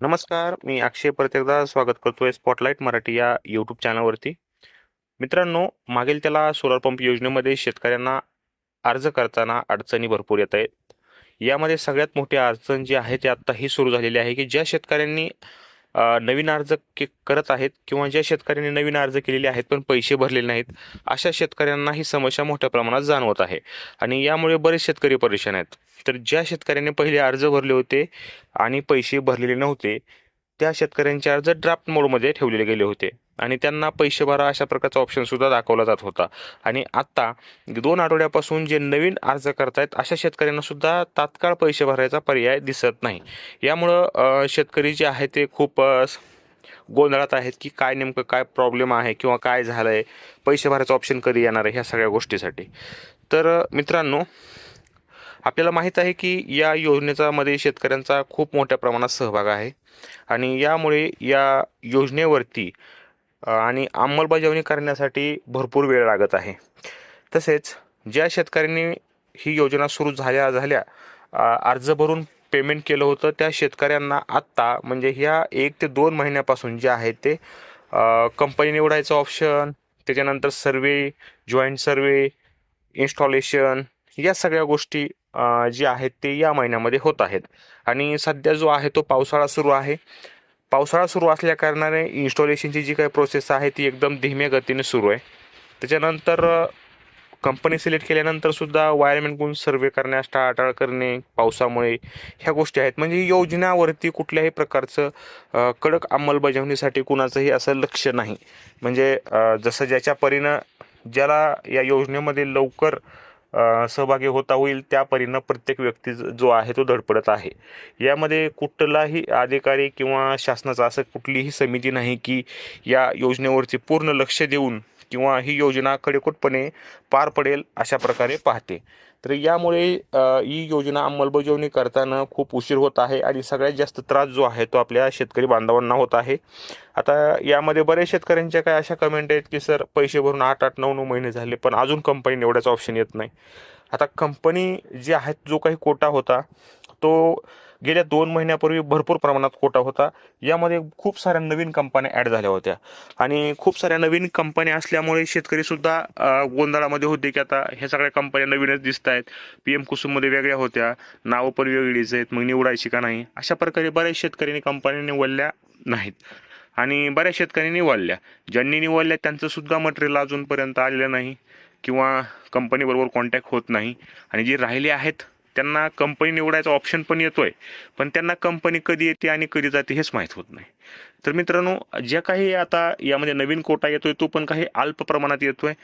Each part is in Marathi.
नमस्कार मी अक्षय परत एकदा स्वागत करतोय स्पॉटलाईट मराठी या यूट्यूब चॅनलवरती मित्रांनो मागील त्याला सोलर पंप योजनेमध्ये शेतकऱ्यांना अर्ज करताना अडचणी भरपूर येत आहेत. यामध्ये सगळ्यात मोठी अडचण जी आहे ती आत्ता ही सुरू झालेली आहे की ज्या शेतकऱ्यांनी नवीन अर्ज के करत आहेत किंवा ज्या शेतकऱ्यांनी नवीन अर्ज केलेले आहेत पण पैसे भरलेले नाहीत अशा शेतकऱ्यांना ही समस्या मोठ्या प्रमाणात जाणवत आहे. आणि यामुळे बरेच शेतकरी परेशान आहेत. तर ज्या शेतकऱ्यांनी पहिले अर्ज भरले होते आणि पैसे भरलेले नव्हते त्या शेतकऱ्यांचे अर्ज ड्राफ्ट मोडमध्ये ठेवलेले गेले होते. आणि त्यांना पैसे भरा अशा प्रकारचा ऑप्शनसुद्धा दाखवला जात होता. आणि आत्ता दोन आठवड्यापासून जे नवीन अर्ज करतायत अशा शेतकऱ्यांनासुद्धा तात्काळ पैसे भरायचा पर्याय दिसत नाही. यामुळं शेतकरी जे आहे ते खूप गोंधळात आहेत की काय नेमकं काय प्रॉब्लेम आहे किंवा काय झालं आहे पैसे भरायचं ऑप्शन कधी येणार आहे ह्या सगळ्या गोष्टीसाठी. तर मित्रांनो आपल्याला माहीत आहे की या योजनेचा मध्ये शेतकऱ्यांचा खूप मोठ्या प्रमाणात सहभाग आहे. आणि यामुळे या योजनेवरती आणि अंमलबजावणी करण्यासाठी भरपूर वेळ लागत आहे. तसेच ज्या शेतकऱ्यांनी ही योजना सुरू झाल्या झाल्या अर्ज भरून पेमेंट केलं होतं त्या शेतकऱ्यांना आत्ता म्हणजे ह्या एक ते दोन महिन्यापासून जे आहे ते कंपनी निवडायचं ऑप्शन त्याच्यानंतर सर्वे जॉईंट सर्वे इन्स्टॉलेशन या सगळ्या गोष्टी जे आहेत ते या महिन्यामध्ये होत आहेत. आणि सध्या जो आहे तो पावसाळा सुरू आहे. पावसाळा सुरू असल्या कारणाने इन्स्टॉलेशनची जी काही प्रोसेस आहे ती एकदम धीम्या गतीने सुरू आहे. त्याच्यानंतर कंपनी सिलेक्ट केल्यानंतर सुद्धा वायरमॅनकडून सर्वे करण्यास टाळाटाळ करणे पावसामुळे ह्या गोष्टी आहेत. म्हणजे योजनावरती कुठल्याही प्रकारचं कडक अंमलबजावणीसाठी कुणाचंही असं लक्ष नाही. म्हणजे जसं ज्याच्या परीनं ज्याला या योजनेमध्ये लवकर सहभागी होता होईल त्या परीनं प्रत्येक व्यक्ती जो आहे तो धडपडत आहे. यामध्ये कुठलाही अधिकारी किंवा शासनाचा असं कुठलीही समिती नाही की या योजनेवरती पूर्ण लक्ष देऊन किंवा ही योजना कडेकोटपणे पार पडेल अशा प्रकारे पाहते. तर यामुळे ही योजना अंमलबजावणी करताना खूप उशीर होत आहे आणि सगळ्यात जास्त त्रास जो आहे तो आपल्या शेतकरी बांधवांना होत आहे. आता यामध्ये बऱ्याच शेतकऱ्यांच्या काय अशा कमेंट आहेत की सर पैसे भरून आठ आठ नऊ नऊ महिने झाले पण अजून कंपनी निवडायचा ऑप्शन येत नाही. आता कंपनी जे आहेत जो काही कोटा होता तो गेल्या दोन महिन्यापूर्वी भरपूर प्रमाणात कोटा होता. यामध्ये खूप साऱ्या नवीन कंपन्या ॲड झाल्या होत्या. आणि खूप साऱ्या नवीन कंपन्या असल्यामुळे शेतकरीसुद्धा गोंधळामध्ये होते की आता ह्या सगळ्या कंपन्या नवीनच दिसत आहेत. पी एम कुसुममध्ये वेगळ्या होत्या. नावं पण वेगळीच आहेत. मग निवडायची का नाही? अशा प्रकारे बऱ्याच शेतकऱ्यांनी कंपन्या निवडल्या नाहीत. आणि बऱ्याच शेतकऱ्यांनी निवडल्या. ज्यांनी निवडल्या त्यांचं सुद्धा मटेरियल अजूनपर्यंत आलेलं नाही. किंवा कंपनीबरोबर कॉन्टॅक्ट होत नाही. आणि जे राहिले आहेत त्यांना कंपनी निवडायचा ऑप्शन पण येतोय पण त्यांना कंपनी कधी येते आणि कधी जाते हेच माहीत होत नाही. तर मित्रांनो ज्या काही आता यामध्ये नवीन कोटा येतोय तो पण काही अल्प प्रमाणात येतोय.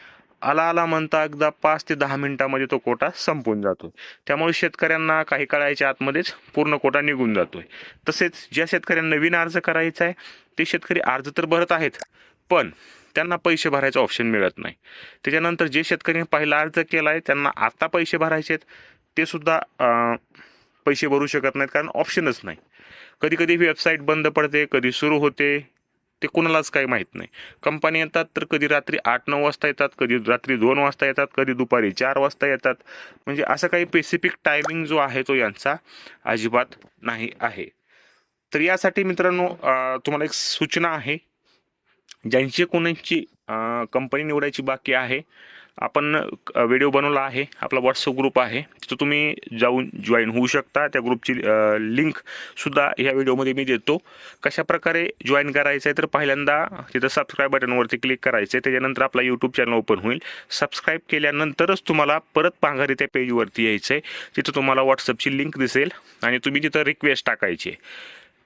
आला आला म्हणता एकदा पाच ते दहा मिनिटामध्ये तो कोटा संपून जातो त्यामुळे शेतकऱ्यांना काही काळाच्या आतमध्येच पूर्ण कोटा निघून जातोय. तसेच ज्या शेतकऱ्यांना नवीन अर्ज करायचा आहे ते शेतकरी अर्ज तर भरत आहेत पण त्यांना पैसे भरायचं ऑप्शन मिळत नाही. त्याच्यानंतर जे शेतकऱ्यांनी पहिला अर्ज केला आहे त्यांना आता पैसे भरायचे आहेत ते सुद्धा पैसे भरू शकत नाहीत कारण ऑप्शनच नाही. कधी कधी वेबसाईट बंद पडते कधी सुरू होते ते कुणालाच काही माहीत नाही. कंपनी येतात तर कधी रात्री आठ नऊ वाजता येतात कधी रात्री दोन वाजता येतात कधी दुपारी चार वाजता येतात. म्हणजे असं काही स्पेसिफिक टायमिंग जो आहे तो यांचा अजिबात नाही आहे. तर यासाठी मित्रांनो तुम्हाला एक सूचना आहे. ज्यांची कोणाची कंपनी निवडायची बाकी आहे आपण व्हिडिओ बनवला आहे. आपला व्हॉट्सअप ग्रुप आहे. तिथं तुम्ही जाऊन जॉईन होऊ शकता. त्या ग्रुपची लिंकसुद्धा ह्या व्हिडिओमध्ये मी देतो. कशा प्रकारे जॉईन करायचं आहे तर पहिल्यांदा तिथं सबस्क्राईब बटनवरती क्लिक करायचं आहे त्याच्यानंतर आपला यूट्यूब चॅनल ओपन होईल. सबस्क्राईब केल्यानंतरच तुम्हाला परत पांघारी त्या पेजवरती यायचं आहे तिथं तुम्हाला व्हॉट्सअपची लिंक दिसेल आणि तुम्ही तिथं रिक्वेस्ट टाकायची.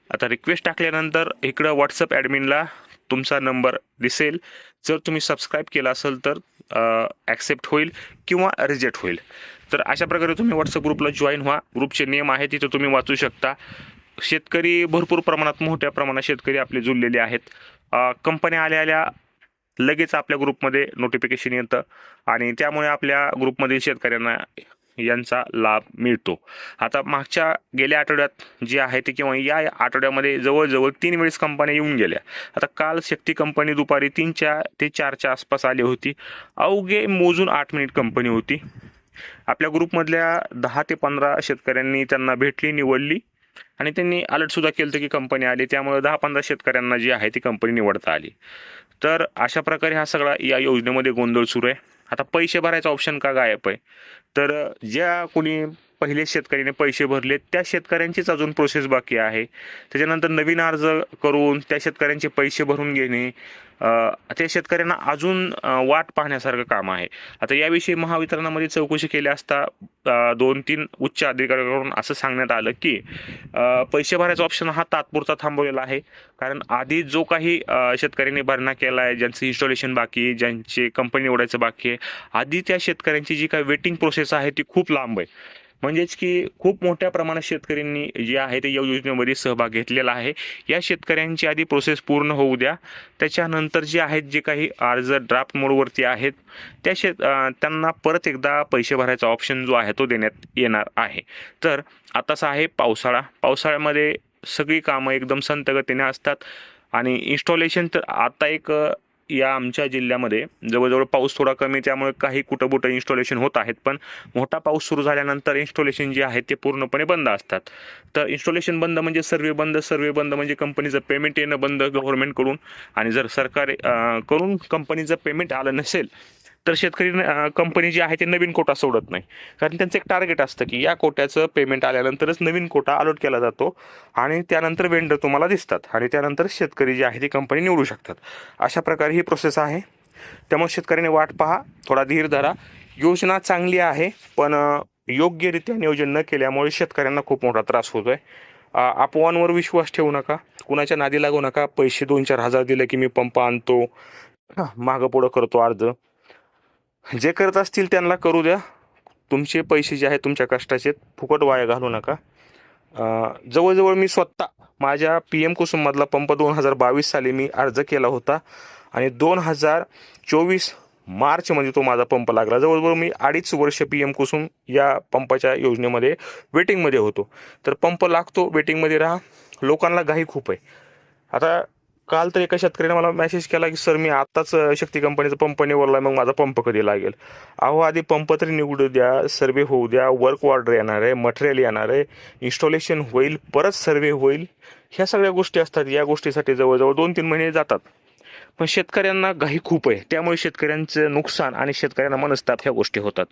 आता रिक्वेस्ट टाकल्यानंतर इकडं व्हॉट्सअप ॲडमिनला तुमचा नंबर दिसेल. जर तुम्ही सबस्क्राईब केला असेल तर ॲक्सेप्ट होईल किंवा रिजेक्ट होईल. तर अशा प्रकारे तुम्ही व्हॉट्सअप ग्रुपला जॉईन व्हा. ग्रुपचे नियम आहेत तिथे तुम्ही वाचू शकता. शेतकरी भरपूर प्रमाणात मोठ्या प्रमाणात शेतकरी आपले जुळलेले आहेत. कंपन्या आल्या आल्या लगेच आपल्या ग्रुपमध्ये नोटिफिकेशन येतं. आणि त्यामुळे आपल्या ग्रुपमधील शेतकऱ्यांना यांचा लाभ मिळतो. आता मागच्या गेल्या आठवड्यात जे आहे ते किंवा या आठवड्यामध्ये जवळजवळ तीन वेळेस कंपन्या येऊन गेल्या. आता काल शक्ती कंपनी दुपारी तीनच्या ते चारच्या आसपास आली होती. अवघे मोजून आठ मिनिट कंपनी होती. आपल्या ग्रुपमधल्या दहा ते पंधरा शेतकऱ्यांनी त्यांना भेटली निवडली आणि त्यांनी अलर्टसुद्धा केलं होतं की कंपनी आली. त्यामुळे दहा पंधरा शेतकऱ्यांना जी आहे ती कंपनी निवडता आली. तर अशा प्रकारे हा सगळा या योजनेमध्ये गोंधळ सुरू आहे. आता पैसे भरायचा ऑप्शन का गायब आहे? तर ज्या कोणी पहिले शेतकऱ्याने पैसे भरले त्या शेतकऱ्यांचीच अजून प्रोसेस बाकी आहे. त्याच्यानंतर नवीन अर्ज करून त्या शेतकऱ्यांचे पैसे भरून घेणे त्या शेतकऱ्यांना अजून वाट पाहण्यासारखं काम आहे. आता याविषयी महावितरणामध्ये चौकशी केली असता दोन तीन उच्च अधिकाऱ्यांकडून असं सांगण्यात आलं की पैसे भरायचा ऑप्शन हा तात्पुरता थांबवलेला आहे. कारण आधी जो काही शेतकऱ्यांनी भरणा केला आहे ज्यांचं इन्स्टॉलेशन बाकी आहे ज्यांचे कंपनी ओढायचं बाकी आहे आधी त्या शेतकऱ्यांची जी काही वेटिंग प्रोसेस प्रोसेस आहे ती खूप लांब आहे. म्हणजेच की खूप मोठ्या प्रमाणात शेतकऱ्यांनी जे आहे ते या योजनेमध्ये सहभाग घेतलेला आहे. या शेतकऱ्यांची आधी प्रोसेस पूर्ण होऊ द्या. त्याच्यानंतर जे आहेत जे काही अर्ज ड्राफ्ट मोडवरती आहेत त्या शेत त्यांना परत एकदा पैसे भरायचा ऑप्शन जो आहे तो देण्यात येणार आहे. तर आताचा आहे पावसाळा. पावसाळ्यामध्ये सगळी कामं एकदम संतगतीने असतात. आणि इन्स्टॉलेशन तर आता एक या आमच्या जिल्ह्यामध्ये जवळजवळ पाऊस थोडा कमी आहे, त्यामुळे काही कुठं कुठं इन्स्टॉलेशन होत आहेत पण मोठा पाऊस सुरू झाल्यानंतर इन्स्टॉलेशन जे आहे ते पूर्णपणे बंद असतात. तर इन्स्टॉलेशन बंद म्हणजे सर्वे बंद सर्वे बंद म्हणजे कंपनीचं पेमेंट येणं बंद गव्हर्नमेंटकडून आणि जर सरकार करून कंपनीचं पेमेंट आलं नसेल तर शेतकरी कंपनी जी आहे ते नवीन कोटा सोडत नाही. कारण त्यांचं एक टार्गेट असतं की या कोट्याचं पेमेंट आल्यानंतरच नवीन कोटा अलॉट केला जातो आणि त्यानंतर वेंडर तुम्हाला दिसतात आणि त्यानंतर शेतकरी जे आहे ती कंपनी निवडू शकतात. अशा प्रकारे ही प्रोसेस आहे. त्यामुळे शेतकऱ्याने वाट पहा थोडा धीर धरा. योजना चांगली आहे पण योग्यरित्या नियोजन न केल्यामुळे शेतकऱ्यांना खूप मोठा त्रास होतो आहे अफवांवर विश्वास ठेवू नका. कुणाच्या नादी लागू नका. पैसे दोन चार हजार दिले की मी पंप आणतो. मागं पुढं करतो अर्ज. जे करत असतील त्यांना करू द्या. तुमचे पैसे जे आहेत तुमच्या कष्टाचे फुकट वाया घालू नका. जवळजवळ मी स्वतः माझ्या पी एम कुसुममधला पंप दोन हजार बावीस साली मी अर्ज केला होता आणि दोन हजार चोवीस मार्चमध्ये तो माझा पंप लागला. जवळजवळ मी अडीच वर्ष पी एम कुसुम या पंपाच्या योजनेमध्ये वेटिंगमध्ये होतो. तर पंप लागतो वेटिंगमध्ये राहा. लोकांना घाई खूप आहे. आता काल तर एका शेतकऱ्याने मला मेसेज केला की सर मी आत्ताच शक्ती कंपनीचा पंप निवडला मग माझा पंप कधी लागेल? अहो आधी पंप तरी निवडू द्या सर्वे होऊ द्या वर्क ऑर्डर येणार आहे मटेरियल येणार आहे इन्स्टॉलेशन होईल परत सर्वे होईल. ह्या सगळ्या गोष्टी असतात या गोष्टीसाठी जवळजवळ दोन तीन महिने जातात. पण शेतकऱ्यांना घाई खूप आहे त्यामुळे शेतकऱ्यांचं नुकसान आणि शेतकऱ्यांना मनस्ताप ह्या गोष्टी होतात.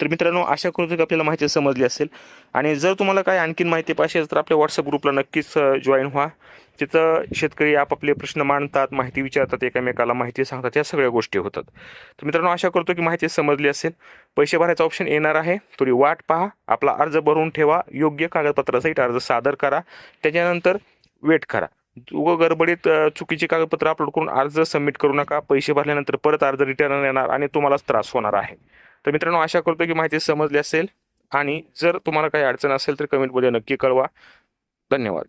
तर मित्रांनो आशा करतो की आपल्याला माहिती समजली असेल. आणि जर तुम्हाला काय आणखीन माहिती पाहिजे तर आपल्या व्हॉट्सअप ग्रुपला नक्कीच जॉईन व्हा. तिथं शेतकरी आपापले प्रश्न मांडतात माहिती विचारतात एकामेकाला माहिती सांगतात या सगळ्या गोष्टी होतात. तर मित्रांनो आशा करतो की माहिती समजली असेल. पैसे भरायचा ऑप्शन येणार आहे. थोडी वाट पहा. आपला अर्ज भरून ठेवा. योग्य कागदपत्रासहित अर्ज सादर करा. त्याच्यानंतर वेट करा. उगं गडबडीत चुकीची कागदपत्र अपलोड करून अर्ज सबमिट करू नका. पैसे भरल्यानंतर परत अर्ज रिटर्न येणार आणि तुम्हालाच त्रास होणार आहे. तर मित्रांनो आशा करतो की माहिती समजली असेल. आणि जर तुम्हाला काही अडचण असेल तर कमेंटमध्ये नक्की कळवा. धन्यवाद.